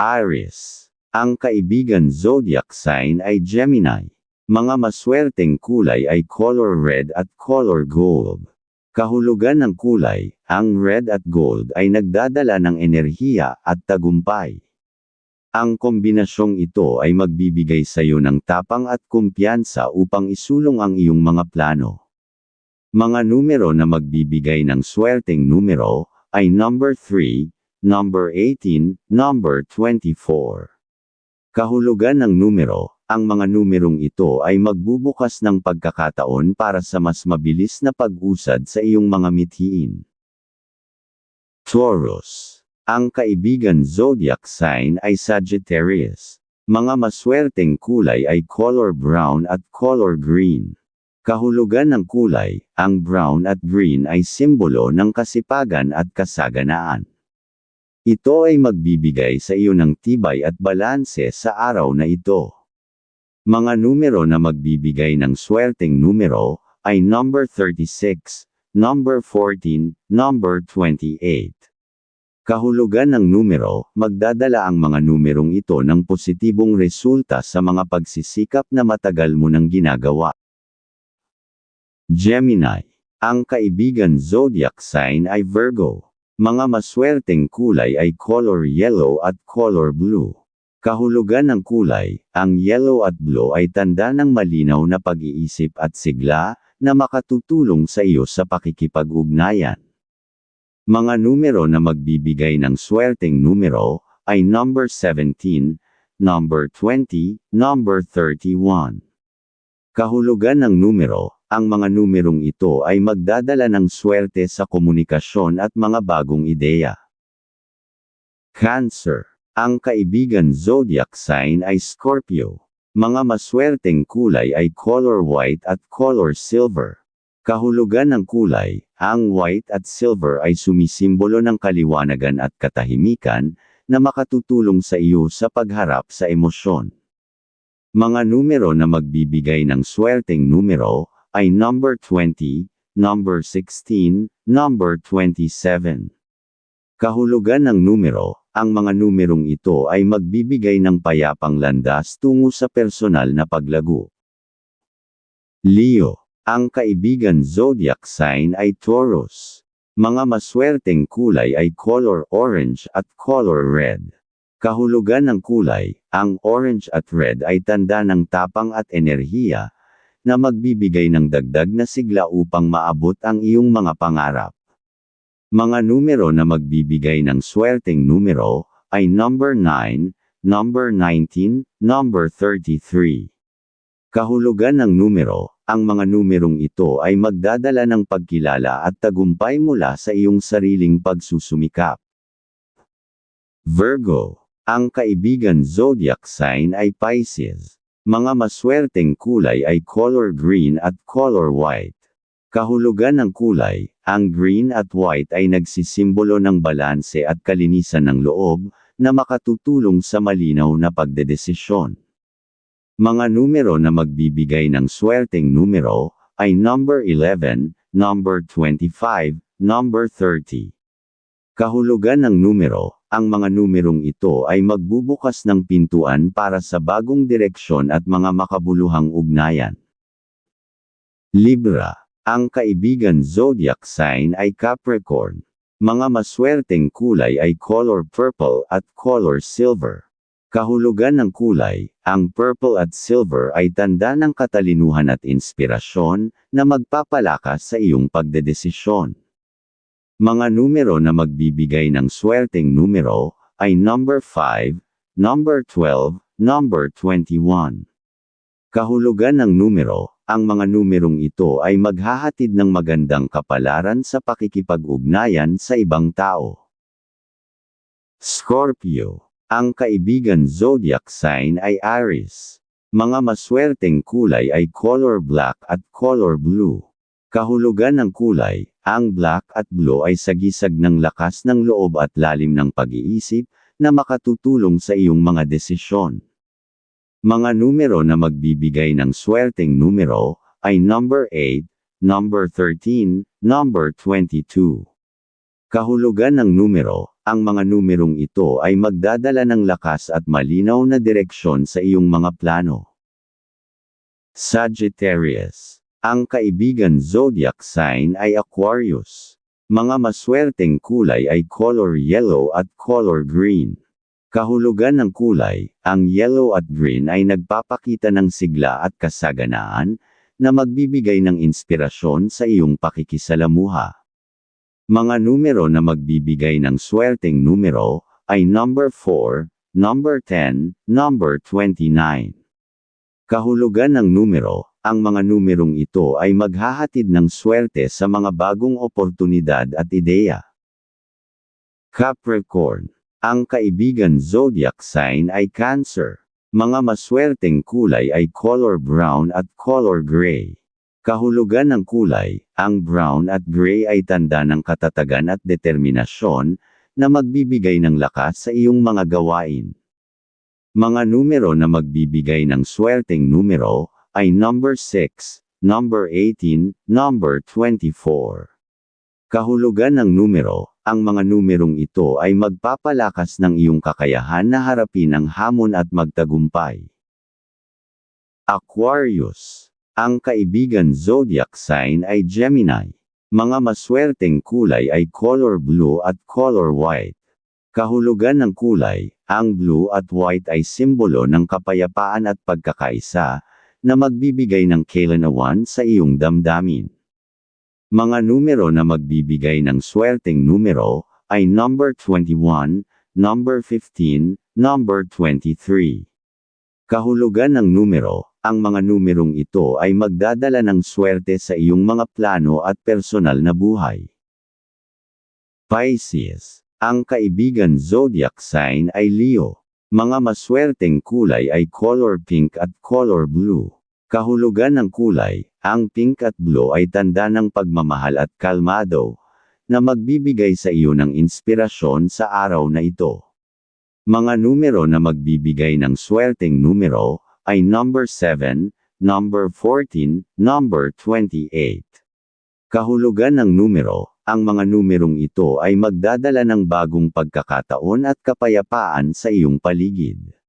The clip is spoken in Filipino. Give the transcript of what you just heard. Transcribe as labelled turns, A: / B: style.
A: Aries. Ang kaibigan zodiac sign ay Gemini. Mga maswerteng kulay ay color red at color gold. Kahulugan ng kulay, ang red at gold ay nagdadala ng enerhiya at tagumpay. Ang kombinasyong ito ay magbibigay sa iyo ng tapang at kumpiyansa upang isulong ang iyong mga plano. Mga numero na magbibigay ng swerteng numero ay number 3, number 18, number 24. Kahulugan ng numero, ang mga numerong ito ay magbubukas ng pagkakataon para sa mas mabilis na pag-usad sa iyong mga mithiin. Taurus. Ang kaibigan zodiac sign ay Sagittarius. Mga maswerteng kulay ay color brown at color green. Kahulugan ng kulay, ang brown at green ay simbolo ng kasipagan at kasaganaan. Ito ay magbibigay sa iyo ng tibay at balanse sa araw na ito. Mga numero na magbibigay ng swerteng numero ay number 36, number 14, number 28. Kahulugan ng numero, magdadala ang mga numerong ito ng positibong resulta sa mga pagsisikap na matagal mo nang ginagawa. Gemini. Ang kaibigan zodiac sign ay Virgo. Mga maswerteng kulay ay color yellow at color blue. Kahulugan ng kulay, ang yellow at blue ay tanda ng malinaw na pag-iisip at sigla, na makatutulong sa iyo sa pakikipag-ugnayan. Mga numero na magbibigay ng swerteng numero, ay number 17, number 20, number 31. Kahulugan ng numero, ang mga numerong ito ay magdadala ng swerte sa komunikasyon at mga bagong ideya. Cancer. Ang kaibigan zodiac sign ay Scorpio. Mga maswerteng kulay ay color white at color silver. Kahulugan ng kulay, ang white at silver ay sumisimbolo ng kaliwanagan at katahimikan, na makatutulong sa iyo sa pagharap sa emosyon. Mga numero na magbibigay ng swerteng numero, ay number 20, number 16, number 27. Kahulugan ng numero, ang mga numerong ito ay magbibigay ng payapang landas tungo sa personal na paglago. Leo, ang kaibigan zodiac sign ay Taurus. Mga maswerteng kulay ay color orange at color red. Kahulugan ng kulay, ang orange at red ay tanda ng tapang at enerhiya, na magbibigay ng dagdag na sigla upang maabot ang iyong mga pangarap. Mga numero na magbibigay ng swerteng numero ay number 9, number 19, number 33. Kahulugan ng numero, ang mga numerong ito ay magdadala ng pagkilala at tagumpay mula sa iyong sariling pagsusumikap. Virgo, ang kaibigan zodiac sign ay Pisces. Mga maswerteng kulay ay color green at color white. Kahulugan ng kulay, ang green at white ay nagsisimbolo ng balanse at kalinisan ng loob, na makatutulong sa malinaw na pagdedesisyon. Mga numero na magbibigay ng swerteng numero, ay number 11, number 25, number 30. Kahulugan ng numero, ang mga numerong ito ay magbubukas ng pintuan para sa bagong direksyon at mga makabuluhang ugnayan. Libra. Ang kaibigan zodiac sign ay Capricorn. Mga maswerteng kulay ay color purple at color silver. Kahulugan ng kulay, ang purple at silver ay tanda ng katalinuhan at inspirasyon, na magpapalakas sa iyong pagdedesisyon. Mga numero na magbibigay ng swerteng numero, ay number 5, number 12, number 21. Kahulugan ng numero, ang mga numerong ito ay maghahatid ng magandang kapalaran sa pakikipag-ugnayan sa ibang tao. Scorpio. Ang kaibigan zodiac sign ay Aries. Mga maswerteng kulay ay color black at color blue. Kahulugan ng kulay, ang black at blue ay sagisag ng lakas ng loob at lalim ng pag-iisip, na makatutulong sa iyong mga desisyon. Mga numero na magbibigay ng swerteng numero, ay number 8, number 13, number 22. Kahulugan ng numero, ang mga numerong ito ay magdadala ng lakas at malinaw na direksyon sa iyong mga plano. Sagittarius. Ang kaibigan zodiac sign ay Aquarius. Mga maswerteng kulay ay color yellow at color green. Kahulugan ng kulay, ang yellow at green ay nagpapakita ng sigla at kasaganaan, na magbibigay ng inspirasyon sa iyong pakikisalamuha. Mga numero na magbibigay ng swerteng numero, ay number 4, number 10, number 29. Kahulugan ng numero, ang mga numerong ito ay maghahatid ng swerte sa mga bagong oportunidad at ideya. Capricorn. Ang kaibigan zodiac sign ay Cancer. Mga maswerteng kulay ay color brown at color gray. Kahulugan ng kulay, ang brown at gray ay tanda ng katatagan at determinasyon, na magbibigay ng lakas sa iyong mga gawain. Mga numero na magbibigay ng swerteng numero, ay number 6, number 18, number 24. Kahulugan ng numero, ang mga numerong ito ay magpapalakas ng iyong kakayahan na harapin ang hamon at magtagumpay. Aquarius. Ang kaibigan zodiac sign ay Gemini. Mga maswerteng kulay ay color blue at color white. Kahulugan ng kulay, ang blue at white ay simbolo ng kapayapaan at pagkakaisa, na magbibigay ng kailanawan sa iyong damdamin. Mga numero na magbibigay ng swerteng numero, ay number 21, number 15, number 23. Kahulugan ng numero, ang mga numerong ito ay magdadala ng swerte sa iyong mga plano at personal na buhay. Pisces. Ang kaibigan zodiac sign ay Leo. Mga maswerteng kulay ay color pink at color blue. Kahulugan ng kulay, ang pink at blue ay tanda ng pagmamahal at kalmado, na magbibigay sa iyo ng inspirasyon sa araw na ito. Mga numero na magbibigay ng swerteng numero, ay number 7, number 14, number 28. Kahulugan ng numero, ang mga numerong ito ay magdadala ng bagong pagkakataon at kapayapaan sa iyong paligid.